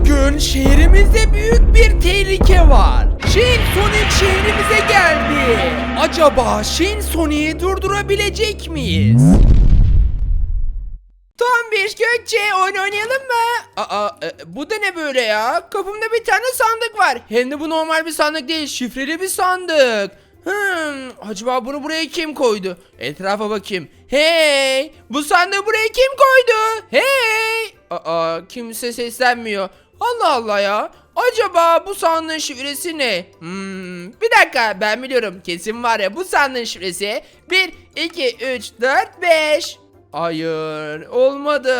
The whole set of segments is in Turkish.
Bugün şehrimizde büyük bir tehlike var. Shin Sonic şehrimize geldi. Acaba Shin Sonic'i durdurabilecek miyiz? Tombiş Gökçe oyun oynayalım mı? Aa e, bu da ne böyle ya? Kapımda bir tane sandık var. Hem de bu normal bir sandık değil şifreli bir sandık. Hmm, acaba bunu buraya kim koydu? Etrafa bakayım. Hey! Bu sandığı buraya kim koydu? Hey! Aa kimse seslenmiyor. Allah Allah ya. Acaba bu sandığın şifresi ne? Hmm, bir dakika ben biliyorum. Kesin var ya bu sandığın şifresi 1, 2, 3, 4, 5. Hayır olmadı.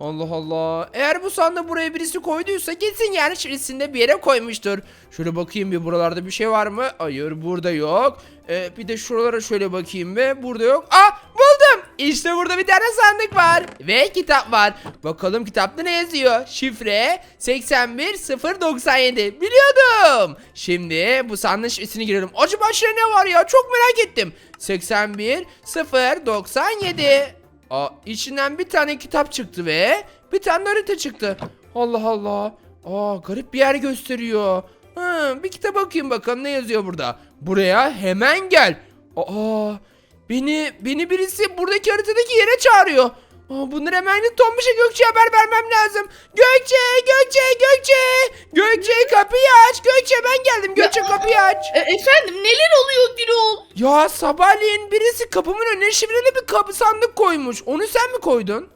Allah Allah. Eğer bu sandığı buraya birisi koyduysa kesin yani şifresinde bir yere koymuştur. Şöyle bakayım bir buralarda bir şey var mı? Hayır burada yok. Ee, bir de şuralara şöyle bakayım ve burada yok. Ah buldum. İşte burada bir tane sandık var. Ve kitap var. Bakalım kitapta ne yazıyor? Şifre 81097. Biliyordum. Şimdi bu sandığın şifresini girelim. Acaba içinde ne var ya? Çok merak ettim. 81097. Aa, içinden bir tane kitap çıktı ve bir tane harita çıktı. Allah Allah. Aa, garip bir yer gösteriyor. Hı, bir kitap bakayım bakalım ne yazıyor burada. Buraya hemen gel. Aa, beni beni birisi buradaki haritadaki yere çağırıyor. Aa, bunları hemen Tombiş'e Gökçe'ye haber vermem lazım. Gökçe, Gökçe, Gökçe. Gökçe kapıyı aç. Gökçe ben geldim. Gökçe kapıyı aç. E, efendim neler oluyor Gürol? Ya sabahleyin birisi kapımın önüne şifreli bir kapı sandık koymuş. Onu sen mi koydun?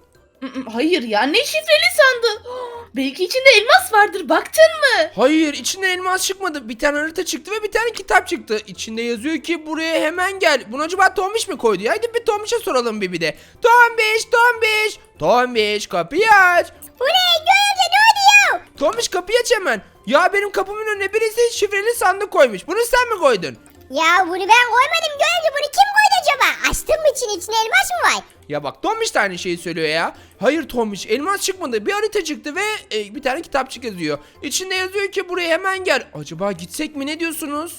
Hayır ya ne şifreli sandı. Belki içinde elmas vardır baktın mı? Hayır içinden elmas çıkmadı. Bir tane harita çıktı ve bir tane kitap çıktı. İçinde yazıyor ki buraya hemen gel. Bunu acaba Tombiş mi koydu? ya? Hadi bir Tombiş'e soralım bir bir de. Tombiş, Tombiş. Tombiş kapıyı aç. Bu ne? Göğümde ne oluyor? Tombiş kapıyı aç hemen. Ya benim kapımın önüne birisi şifreli sandık koymuş. Bunu sen mi koydun? Ya bunu ben koymadım Göğümde. Bunu kim koydu acaba? Açtın mı için? İçinde elmas mı var? Ya bak Tombiş de aynı şeyi söylüyor ya. Hayır Tombiş elmas çıkmadı. Bir harita çıktı ve e, bir tane kitapçık yazıyor. İçinde yazıyor ki buraya hemen gel. Acaba gitsek mi ne diyorsunuz?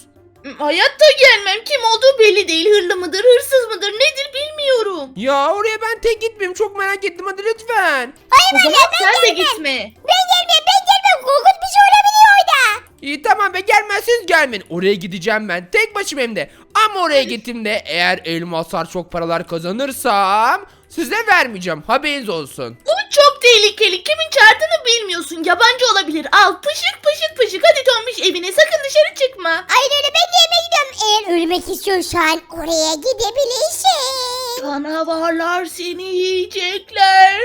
Mm, Hayatta gelmem kim olduğu belli değil. Hırlı mıdır hırsız mıdır nedir bilmiyorum. Ya oraya ben tek gitmeyeyim. Çok merak ettim hadi lütfen. Hayır O ben zaman gel, ben sen de gelmem. gitme. Ben gelmem ben gelmem. Korkunç bir şey olabiliyor orada. İyi tamam be gelmezseniz gelmeyin. Oraya gideceğim ben. Tek başıma hem de. Ama oraya gittiğimde eğer elmaslar çok paralar kazanırsam size vermeyeceğim. Haberiniz olsun. Bu çok tehlikeli. Kimin çağırdığını bilmiyorsun. Yabancı olabilir. Al pışık pışık pışık. Hadi Tombiş evine sakın dışarı çıkma. Hayır öyle ben de yemeğe gidiyorum. Eğer ölmek istiyorsan oraya gidebilirsin. Canavarlar seni yiyecekler.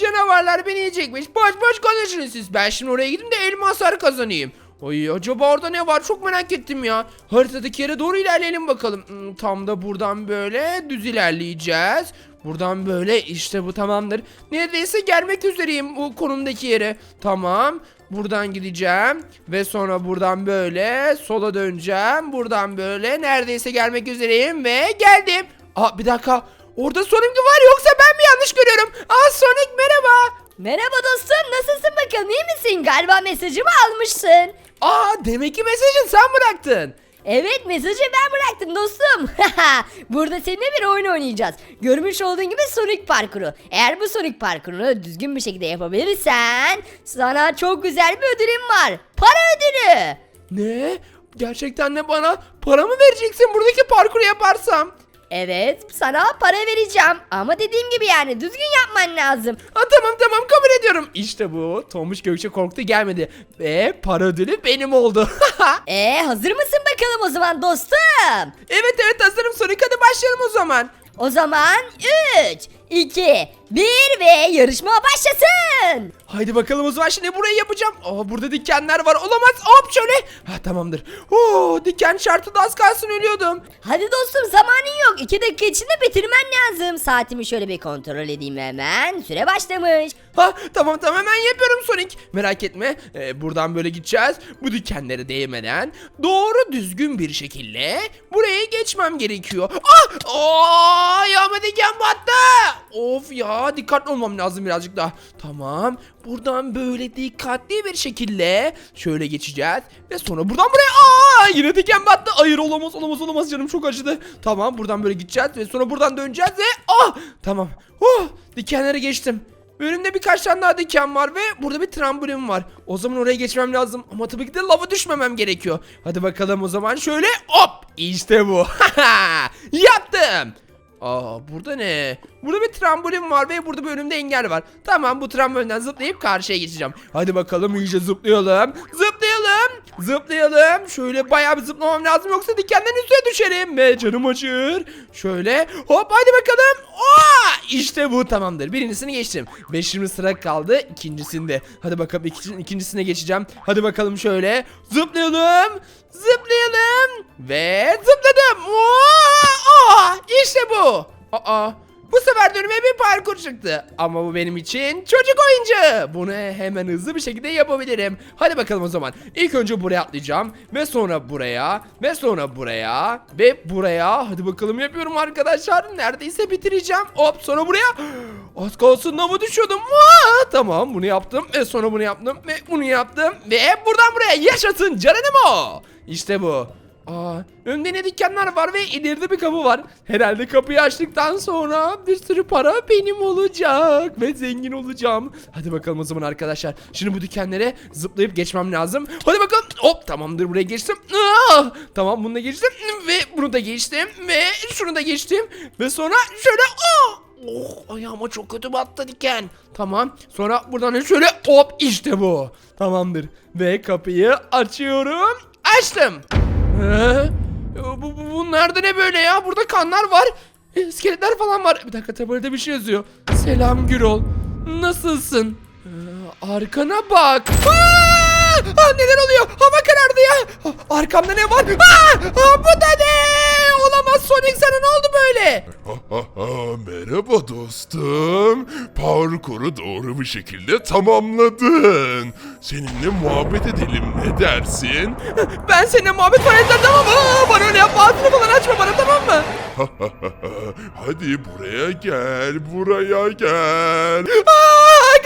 Canavarlar beni yiyecekmiş. Boş boş konuşun siz. Ben şimdi oraya gideyim de elmaslar kazanayım. Ay acaba orada ne var çok merak ettim ya. Haritadaki yere doğru ilerleyelim bakalım. Hmm, Tam da buradan böyle düz ilerleyeceğiz. Buradan böyle işte bu tamamdır. Neredeyse gelmek üzereyim bu konumdaki yere. Tamam. Buradan gideceğim ve sonra buradan böyle sola döneceğim. Buradan böyle neredeyse gelmek üzereyim ve geldim. Aa bir dakika. Orada Sonic mi var yoksa ben mi yanlış görüyorum? Aa Sonic merhaba. Merhaba dostum nasılsın bakalım iyi misin? Galiba mesajımı almışsın. Aa demek ki mesajı sen bıraktın. Evet mesajı ben bıraktım dostum. Burada seninle bir oyun oynayacağız. Görmüş olduğun gibi Sonic parkuru. Eğer bu Sonic parkurunu düzgün bir şekilde yapabilirsen sana çok güzel bir ödülüm var. Para ödülü. Ne? Gerçekten de bana para mı vereceksin buradaki parkuru yaparsam? Evet sana para vereceğim ama dediğim gibi yani düzgün yapman lazım. Ha tamam tamam kabul ediyorum. İşte bu. Tomuş Gökçe korktu gelmedi. Ve para ödülü benim oldu. E hazır mısın bakalım o zaman dostum? evet evet hazırım Sonic hadi başlayalım o zaman. O zaman 3, 2, 1 ve yarışma başlasın. Haydi bakalım o zaman şimdi burayı yapacağım. Aa burada dikenler var olamaz. Hop şöyle. Ha tamamdır. Oo diken şartı da az kalsın ölüyordum. Hadi dostum zamanın yok. 2 dakika içinde bitirmen lazım. Saatimi şöyle bir kontrol edeyim hemen. Süre başlamış. Ha tamam tamam hemen yapıyorum Sonic. Merak etme. Ee, buradan böyle gideceğiz. Bu dikenlere değmeden doğru düzgün bir şekilde buraya geçmem gerekiyor. Ah! Aa, ayağıma diken battı. Of ya dikkatli olmam lazım birazcık daha. Tamam. Buradan böyle dikkatli bir şekilde şöyle geçeceğiz ve sonra buradan buraya aa yine diken battı. Hayır olamaz olamaz olamaz canım çok acıdı. Tamam buradan böyle gideceğiz ve sonra buradan döneceğiz ve ah tamam. Oh dikenlere geçtim. Önümde birkaç tane daha diken var ve burada bir trambolin var. O zaman oraya geçmem lazım. Ama tabii ki de lava düşmemem gerekiyor. Hadi bakalım o zaman şöyle hop. İşte bu. Yaptım. Aa burada ne? Burada bir trambolin var ve burada bir önümde engel var. Tamam bu trambolinden zıplayıp karşıya geçeceğim. Hadi bakalım iyice zıplayalım. Zıplayalım. Zıplayalım. Şöyle bayağı bir zıplamam lazım yoksa dikenden üstüne düşerim. Ve canım acır. Şöyle hop hadi bakalım. Aa, işte bu tamamdır. Birincisini geçtim. Beşinci sıra kaldı ikincisinde. Hadi bakalım ikinci, ikincisine geçeceğim. Hadi bakalım şöyle. Zıplayalım. Zıplayalım. Ve zıpladım. Oo, aa, işte bu. Aa, bu sefer de önüme bir parkur çıktı. Ama bu benim için çocuk oyuncağı. Bunu hemen hızlı bir şekilde yapabilirim. Hadi bakalım o zaman. İlk önce buraya atlayacağım. Ve sonra buraya. Ve sonra buraya. Ve buraya. Hadi bakalım yapıyorum arkadaşlar. Neredeyse bitireceğim. Hop sonra buraya. Az kalsın lava düşüyordum. Aa, tamam bunu yaptım. Ve sonra bunu yaptım. Ve bunu yaptım. Ve buradan buraya yaşasın Geronimo. İşte bu. Aa, önde ne dükkanlar var ve ileride bir kapı var. Herhalde kapıyı açtıktan sonra bir sürü para benim olacak ve zengin olacağım. Hadi bakalım o zaman arkadaşlar. Şimdi bu dükkanlara zıplayıp geçmem lazım. Hadi bakalım. Hop tamamdır buraya geçtim. Aa, tamam bunu da geçtim ve bunu da geçtim ve şunu da geçtim ve sonra şöyle aa, Oh ayağıma çok kötü battı diken. Tamam. Sonra buradan şöyle hop işte bu. Tamamdır. Ve kapıyı açıyorum. Açtım. Ee, bu, bu, bunlar da ne böyle ya? Burada kanlar var. e, İskeletler falan var. Bir dakika tabelada bir şey yazıyor. Selam Gürol. Nasılsın? Ee, arkana bak. Aa! Aa, neler oluyor? Hava karardı ya. Arkamda ne var? Aa! Aa, bu da ne? Olamaz Sonic sana ne oldu böyle? Merhaba dostum. Parkuru doğru bir şekilde tamamladın. Seninle muhabbet edelim ne dersin? Ben seninle muhabbet falan edeceğim tamam mı? Bana öyle yapma ağzını falan açma bana tamam mı? Hadi buraya gel, buraya gel. Aa,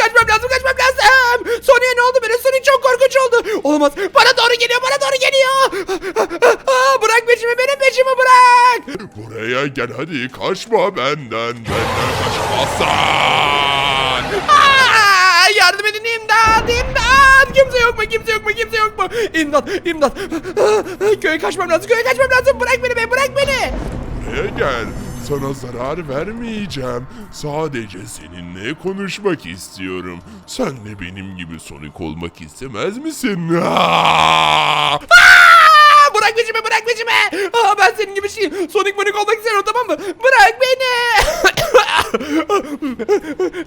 kaçmam lazım kaçmam lazım. Sonic'e ne oldu böyle? Sonic çok korkunç oldu. Olamaz. Bana doğru geliyor bana doğru geliyor. Aa, bırak peşimi benim peşimi bırak. Buraya gel hadi kaçma benden, benden kaçamazsan. Aa, yardım edin imdat imdat. Kimse yok mu kimse yok mu kimse yok mu? İmdat imdat. Köye kaçmam lazım köye kaçmam lazım. Bırak beni be bırak beni. Buraya gel. Sana zarar vermeyeceğim. Sadece seninle konuşmak istiyorum. Sen de benim gibi Sonic olmak istemez misin? Aa! Bırak peşimi bırak peşimi. Aa, ben senin gibi şey Sonic Monik olmak istemiyorum tamam mı? Bırak beni.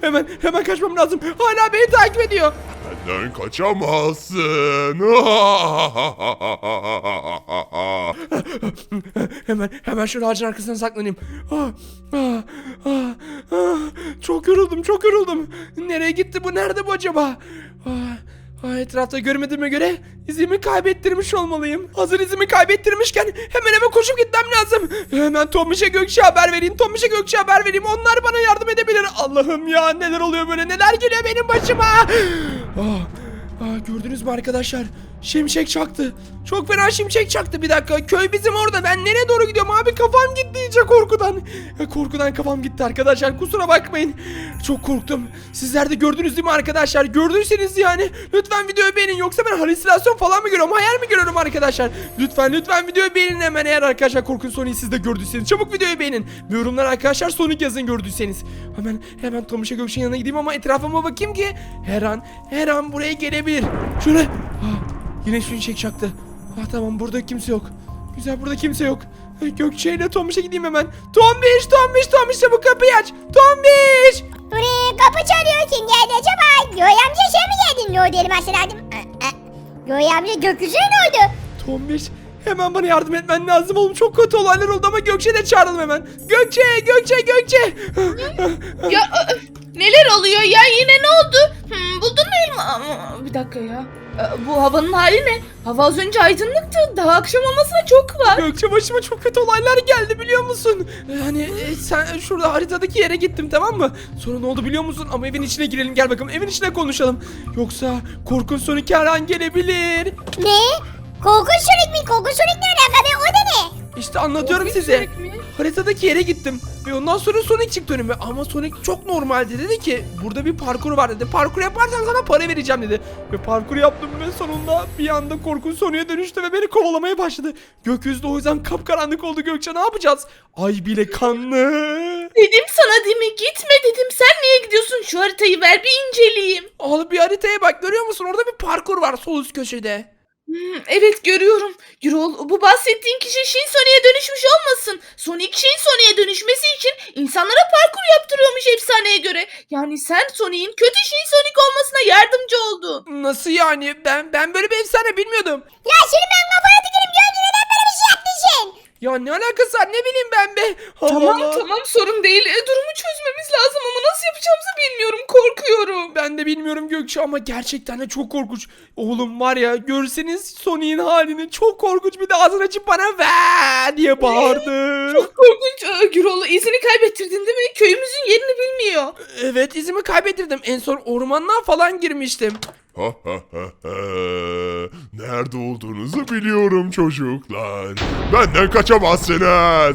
hemen hemen kaçmam lazım. Hala beni takip ediyor. Benden kaçamazsın. hemen hemen şu ağacın arkasına saklanayım. Ah, ah, ah, ah. Çok yoruldum çok yoruldum. Nereye gitti bu nerede bu acaba? Ah, ah, etrafta görmediğime göre izimi kaybettirmiş olmalıyım. Hazır izimi kaybettirmişken hemen hemen koşup gitmem lazım. Hemen Tomiş'e Gökçe haber vereyim. Tomiş'e Gökçe haber vereyim. Onlar bana yardım edebilir. Allah'ım ya neler oluyor böyle neler geliyor benim başıma. Ah, ah, gördünüz mü arkadaşlar? Şimşek çaktı. Çok fena şimşek çaktı bir dakika. Köy bizim orada. Ben nereye doğru gidiyorum abi? Kafam gitti iyice korkudan. Ya, korkudan kafam gitti arkadaşlar. Kusura bakmayın. Çok korktum. Sizler de gördünüz değil mi arkadaşlar? Gördüyseniz yani lütfen videoyu beğenin. Yoksa ben halüsinasyon falan mı görüyorum? Hayal mi görüyorum arkadaşlar? Lütfen lütfen videoyu beğenin hemen eğer arkadaşlar korkunç Sonic'i siz de gördüyseniz. Çabuk videoyu beğenin. Ve yorumlara arkadaşlar Sonic yazın gördüyseniz. Hemen hemen Tomiş'e Gökçe'nin yanına gideyim ama etrafıma bakayım ki her an her an buraya gelebilir. Şöyle. Ah, Yine şimşek çaktı. Ah tamam burada kimse yok. Güzel burada kimse yok. Gökçe ile Tombiş'e gideyim hemen. Tombiş, Tombiş, Tombiş bu kapıyı aç. Tombiş. Buraya kapı çalıyor kim geldi acaba? Göğe amca sen mi geldin? Ne oldu elimi aşağıladım. Göğe amca gökyüzüne ne oldu? Tombiş. Hemen bana yardım etmen lazım oğlum. Çok kötü olaylar oldu ama Gökçe de çağıralım hemen. Gökçe, Gökçe, Gökçe. Ya neler oluyor ya yine ne oldu? Hmm, buldun mu elma? Bir dakika ya. Ee, Bu havanın hali ne? Hava az önce aydınlıktı. Daha akşam olmasına çok var. Gökçe başıma çok kötü olaylar geldi biliyor musun? Yani e, sen şurada haritadaki yere gittim tamam mı? Sonra ne oldu biliyor musun? Ama evin içine girelim gel bakalım evin içine konuşalım. Yoksa korkunç Sonic her an gelebilir. Ne? Korkunç Sonic mi? Korkunç Sonic ne alaka be? O da ne? İşte anlatıyorum Korkunç size. Sonic mi? Haritadaki yere gittim. Ve ondan sonra Sonic çıktı önüme. Ama Sonic çok normaldi. Dedi ki burada bir parkur var dedi. Parkur yaparsan sana para vereceğim dedi. Ve parkur yaptım ve sonunda bir anda korkunç Sonic'e dönüştü ve beni kovalamaya başladı. Gökyüzü de o yüzden kapkaranlık oldu Gökçe ne yapacağız? Ay bile kanlı. Dedim sana değil mi? Gitme dedim. Sen niye gidiyorsun? Şu haritayı ver bir inceleyeyim. Al bir haritaya bak görüyor musun? Orada bir parkur var sol üst köşede. Hmm, evet görüyorum. Gürol bu bahsettiğin kişi Shinsonic'e dönüşmüş olmasın. Sonic Shinsonic'e dönüşmesi için insanlara parkur yaptırıyormuş efsaneye göre. Yani sen Sonic'in kötü Shinsonic olmasına yardımcı oldun. Nasıl yani? Ben ben böyle bir efsane bilmiyordum. Ya seni ben kafaya tükürüm Gökçe neden böyle bir şey yaptın sen? Ya ne alakası var ne bileyim ben be. Tamam Allah. tamam sorun değil. E, durumu çözmemiz lazım ama nasıl yapacağımızı bilmiyorum. Korkuyorum. Ben de bilmiyorum Gökçe ama gerçekten de çok korkunç. Oğlum var ya görseniz Sonic'in halini çok korkunç bir de ağzını açıp bana ver diye bağırdı. Çok korkunç. Ee, Gürol izini kaybettirdin değil mi? Köyümüzün yerini bilmiyor. Evet izimi kaybettirdim. En son ormandan falan girmiştim. Ha ha ha ha. Nerede olduğunuzu biliyorum çocuklar. Benden kaçamazsınız.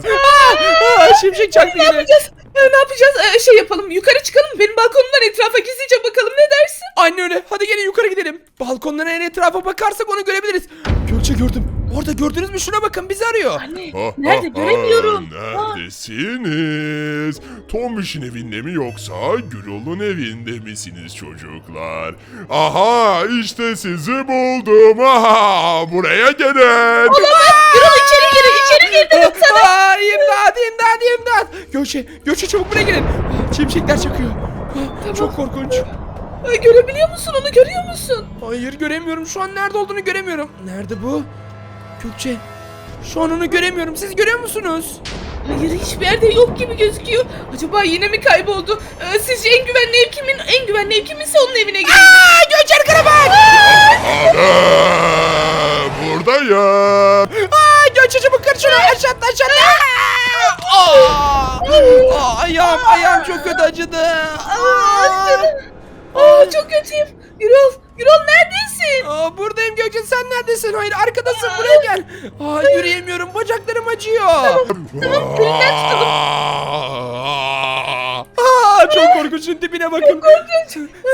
Aa, şimşek çaktı Ne yine. yapacağız? Ee, ne yapacağız? Ee, şey yapalım. Yukarı çıkalım. Benim balkonumdan etrafa gizlice bakalım. Ne dersin? Anne öyle. Hadi gelin yukarı gidelim. Balkondan en etrafa bakarsak onu görebiliriz. Gökçe gördüm. Orada gördünüz mü? Şuna bakın bizi arıyor. Anne. Nerede? Göremiyorum. ha, Neredesiniz? Tombiş'in evinde mi yoksa Gürol'un evinde misiniz çocuklar? Aha işte sizi buldum. Aha buraya gelin. Gürol içeri gir. içeri gir dedim sana. Aa, imdat imdat imdat. Gökçe, Gökçe çabuk buraya gelin. Şimşekler çakıyor. Aa, Çok korkunç. Ee, görebiliyor musun? Onu görüyor musun? Hayır göremiyorum. Şu an nerede olduğunu göremiyorum. Nerede bu? Gökçe. Şu an onu göremiyorum. Siz görüyor musunuz? Hayır hiçbir yerde yok gibi gözüküyor. Acaba yine mi kayboldu? Ee, sizce en güvenli ev kimin? En güvenli ev kiminse onun evine gidelim. Aa, Gökçe arkana bak. Ana, buradayım. Aa, Gökçe çabuk kır şunu. Aşağı atla aşağı atla. Aa, Aa, ayağım ayağım çok kötü acıdı. Aa, Aa çok kötüyüm. Gürol, Gürol neredesin? Aa, buradayım Gökçe sen neredesin? Hayır arkadasın buraya gel. Aa, yürüyemiyorum bacaklarım acıyor. Aa, çok korkunçun dibine bakın.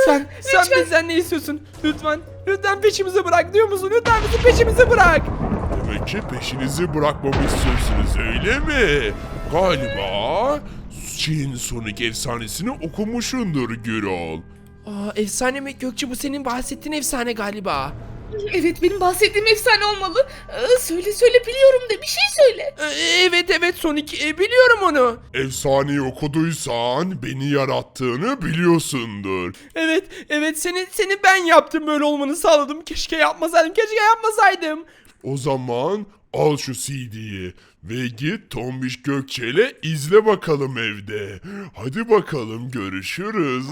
Sen sen bizden ne istiyorsun? Lütfen lütfen peşimizi bırak diyor musun? Lütfen bizi peşimizi bırak. Demek ki peşinizi bırakmamı istiyorsunuz öyle mi? Galiba Shin Sonic efsanesini okumuşundur Gürol. Aa, efsane mi Gökçe bu senin bahsettiğin efsane galiba. Evet benim bahsettiğim efsane olmalı. Ee, söyle söyle biliyorum de bir şey söyle. Ee, evet evet Sonic e, biliyorum onu. Efsaneyi okuduysan beni yarattığını biliyorsundur. Evet evet seni seni ben yaptım böyle olmanı sağladım. Keşke yapmasaydım keşke yapmasaydım. O zaman al şu CD'yi ve git Tombiş Gökçe ile izle bakalım evde. Hadi bakalım görüşürüz.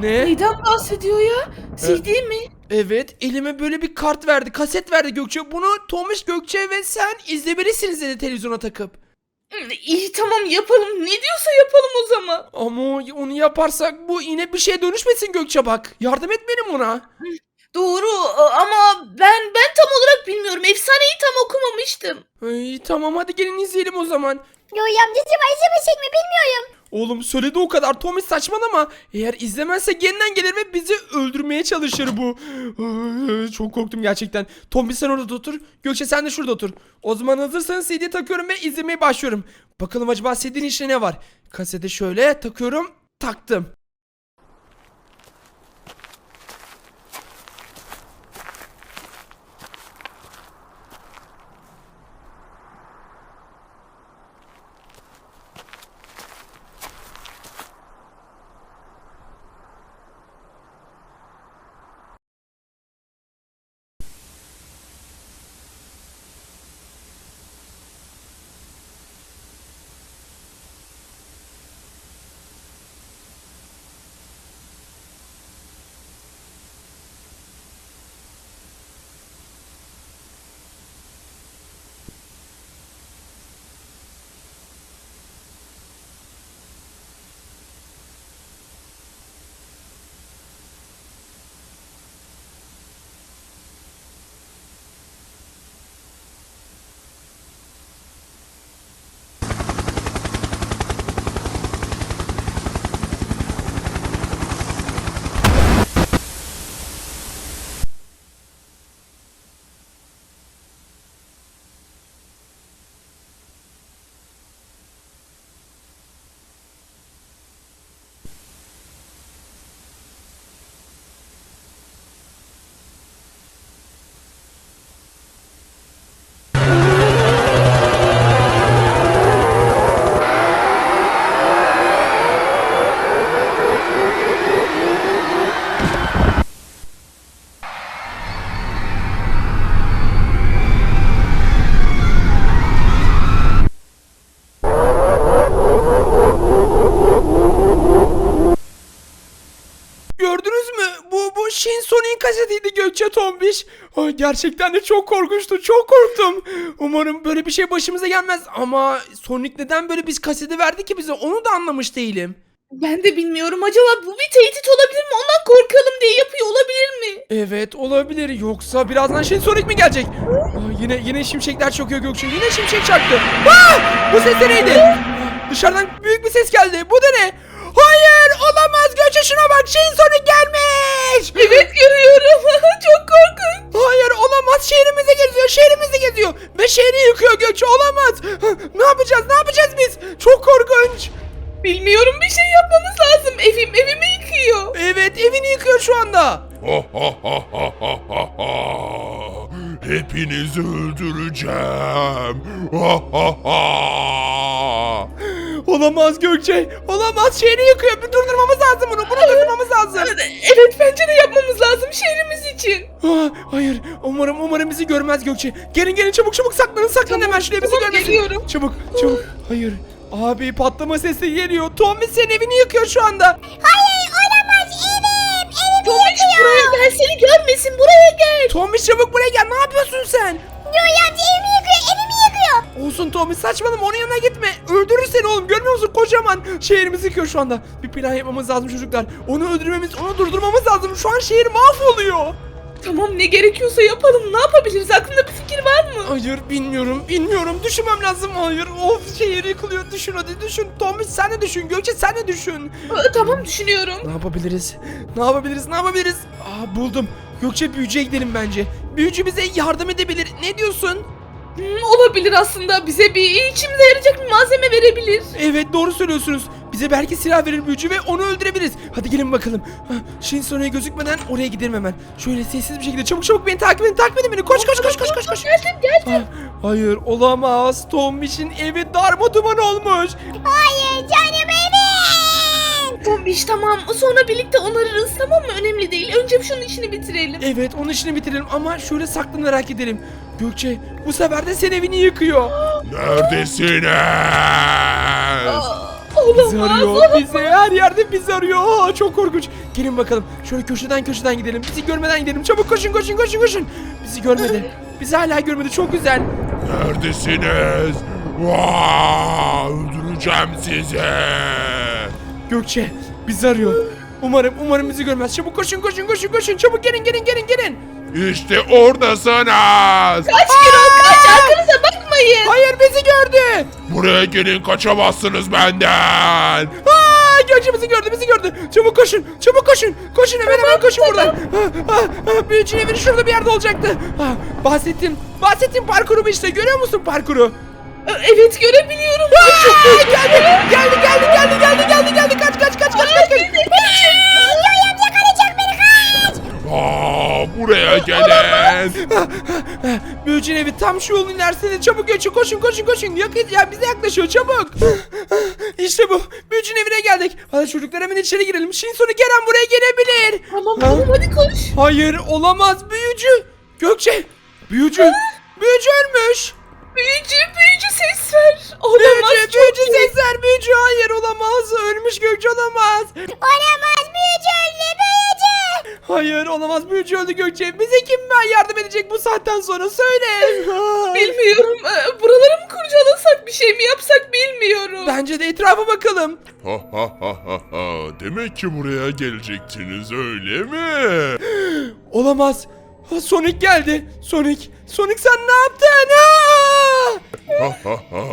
Ne? Neyden bahsediyor ya? CD mi? Evet elime böyle bir kart verdi kaset verdi Gökçe. Bunu Tomiş Gökçe ve sen izlemelisiniz dedi televizyona takıp. Hmm, İyi tamam yapalım. Ne diyorsa yapalım o zaman. Ama onu yaparsak bu yine bir şeye dönüşmesin Gökçe bak. Yardım et benim ona. Doğru e, ama ben ben tam olarak bilmiyorum. Efsaneyi tam okumamıştım. Ay, tamam hadi gelin izleyelim o zaman. Yoy amcası var izlemesek mi bilmiyorum. Oğlum söyledi o kadar Tommy saçmalama. Eğer izlemezse yeniden gelir ve bizi öldürmeye çalışır bu. Ay, Çok korktum gerçekten. Tommy sen orada otur. Gökçe sen de şurada otur. O zaman hazırsanız CD takıyorum ve izlemeye başlıyorum. Bakalım acaba CD'nin içinde ne var? Kasete şöyle takıyorum. Taktım. Kasetiydi Gökçe Tombiş. Ay, gerçekten de çok korkunçtu. Çok korktum. Umarım böyle bir şey başımıza gelmez. Ama Sonic neden böyle bir kaseti verdi ki bize onu da anlamış değilim. Ben de bilmiyorum. Acaba bu bir tehdit olabilir mi? Ondan korkalım diye yapıyor olabilir mi? Evet olabilir. Yoksa birazdan Shin Sonic mi gelecek? Aa, yine yine şimşekler çakıyor Gökçe. Yine şimşek çaktı. Aa! Bu ses de neydi? Dışarıdan büyük bir ses geldi. Bu da ne? Hayır olamaz Gökçe şuna bak Shin Sonic gelmiş. Evet görüyorum. Çok korkunç. Hayır olamaz şehrimize geziyor şehrimize geziyor ve şehri yıkıyor Gökçe olamaz. Ne yapacağız ne yapacağız biz? Çok korkunç. Bilmiyorum bir şey yapmamız lazım. Evim evimi yıkıyor. Evet evini yıkıyor şu anda. Ha ha ha ha ha ha ha. Hepinizi öldüreceğim. Ha ha ha. Olamaz Gökçe olamaz şehri yıkıyor bir durdurmamız lazım bunu bunu durdurmamız lazım. Evet bence de yapmamız lazım şehrimiz için. Ah, hayır umarım umarım bizi görmez Gökçe. Gelin gelin çabuk çabuk saklanın saklanın Tamam, hemen şuraya bizi tamam, görmesin. geliyorum. Çabuk çabuk hayır. Abi patlama sesi geliyor. Tommy senin evini yıkıyor şu anda. Hayır olamaz evim. Evim Tomiş buraya gel seni görmesin buraya gel. Tommy çabuk buraya gel. Ne yapıyorsun sen? Yoy amca evimi yıkıyor. Olsun Tommy saçmalama onun yanına gitme. Öldürür seni oğlum görmüyor musun kocaman. Şehrimizi yıkıyor şu anda. Bir plan yapmamız lazım çocuklar. Onu öldürmemiz onu durdurmamız lazım. Şu an şehir mahvoluyor. Tamam ne gerekiyorsa yapalım. Ne yapabiliriz? Aklında bir fikir var mı? Hayır bilmiyorum bilmiyorum düşünmem lazım. Hayır of şehir yıkılıyor düşün hadi düşün. Tommy sen de düşün Gökçe sen de düşün. Aa, tamam düşünüyorum. Ne yapabiliriz? Ne yapabiliriz? Ne yapabiliriz? Aa buldum. Gökçe büyücüye gidelim bence. Büyücü bize yardım edebilir. Ne diyorsun? Hmm, olabilir aslında. Bize bir içimize yarayacak bir malzeme verebilir. Evet doğru söylüyorsunuz. Bize belki silah verir büyücü ve onu öldürebiliriz. Hadi gelin bakalım. Ha, Shinsono'ya gözükmeden oraya gidelim hemen. Şöyle sessiz bir şekilde çabuk çabuk beni takip edin takip edin beni. Koş koş koş koş koş koş. Geldim geldim. Ah, hayır olamaz. Tombiş'in evi darma duman olmuş. Hayır canım. Tombiş tamam. Sonra birlikte onarırız tamam mı? Önemli değil. Önce şunun işini bitirelim. Evet onun işini bitirelim ama şöyle saklanarak gidelim. Gökçe bu sefer de senin evini yıkıyor. Neredesiniz? Bizi Olamaz. arıyor. Bizi her yerde bizi arıyor. Aa, çok korkunç. Gelin bakalım. Şöyle köşeden köşeden gidelim. Bizi görmeden gidelim. Çabuk koşun koşun koşun koşun. Bizi görmedi. Bizi hala görmedi. Çok güzel. Neredesiniz? Vaa, öldüreceğim sizi. Gökçe bizi arıyor. Umarım umarım bizi görmez. Çabuk koşun koşun koşun koşun. Çabuk gelin gelin gelin gelin. İşte oradasınız. Kaç Gürol kaç. Arkanıza bakmayın. Hayır bizi gördü. Buraya gelin kaçamazsınız benden. Aa, Gökçe bizi gördü bizi gördü. Çabuk koşun çabuk koşun. Koşun hemen hemen koşun buradan. Ah, ah, ah, Büyücünün evi şurada bir yerde olacaktı. Ah, bahsettim. Bahsettim parkuru işte görüyor musun parkuru? Aa, Evet görebiliyorum. Aa, geldi geldi geldi geldi kaç kaç kaç kaç kaç kaç. Yoy amca yakalayacak beni kaç. Aa, buraya gelin. Büyücünün evi tam şu yolun ilerisinde çabuk göçün koşun koşun koşun yakın ya bize yaklaşıyor çabuk. işte bu büyücünün evine geldik. Hadi çocuklar hemen içeri girelim. Şimdi sonra Kerem buraya gelebilir. Tamam Ha? tamam hadi koş. Hayır olamaz büyücü. Gökçe büyücü. büyücü ölmüş. Büyücü büyücü ses ver. Olamaz. Büyücü çok büyücü iyi. sesler büyücü hayır olamaz. Ölmüş Gökçe olamaz. Olamaz büyücü öldü büyücü. Hayır olamaz büyücü öldü Gökçe. Bize kim yardım edecek bu saatten sonra söyle. Bilmiyorum. Ee, Buraları mı kurcalasak bir şey mi yapsak bilmiyorum. Bence de etrafa bakalım. Ha ha ha ha ha. Demek ki buraya gelecektiniz öyle mi? Olamaz. Sonic geldi. Sonic. Sonic sen ne yaptın? Aa! Ha ha ha.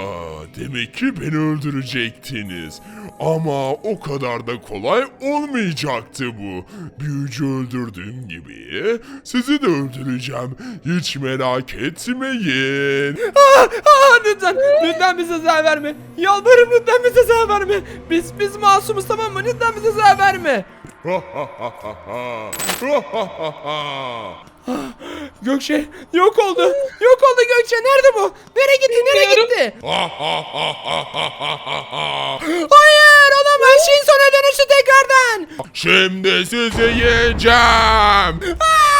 Demek ki beni öldürecektiniz. Ama o kadar da kolay olmayacaktı bu. Büyücü öldürdüğüm gibi sizi de öldüreceğim. Hiç merak etmeyin. Aa, aa, lütfen. Lütfen bize zarar verme. Yalvarırım lütfen bize zarar verme. Biz biz masumuz tamam mı? Lütfen bize zarar verme. Ha ha ha ha ha. Ha ha ha ha. Gökçe yok oldu. Yok oldu Gökçe. Nerede bu? Nereye gitti? Nereye Bilmiyorum. gitti? Ha ha ha ha ha ha ha ha. Hayır olamaz. Shinso'na dönüştü tekrardan. Şimdi sizi yiyeceğim. Aa,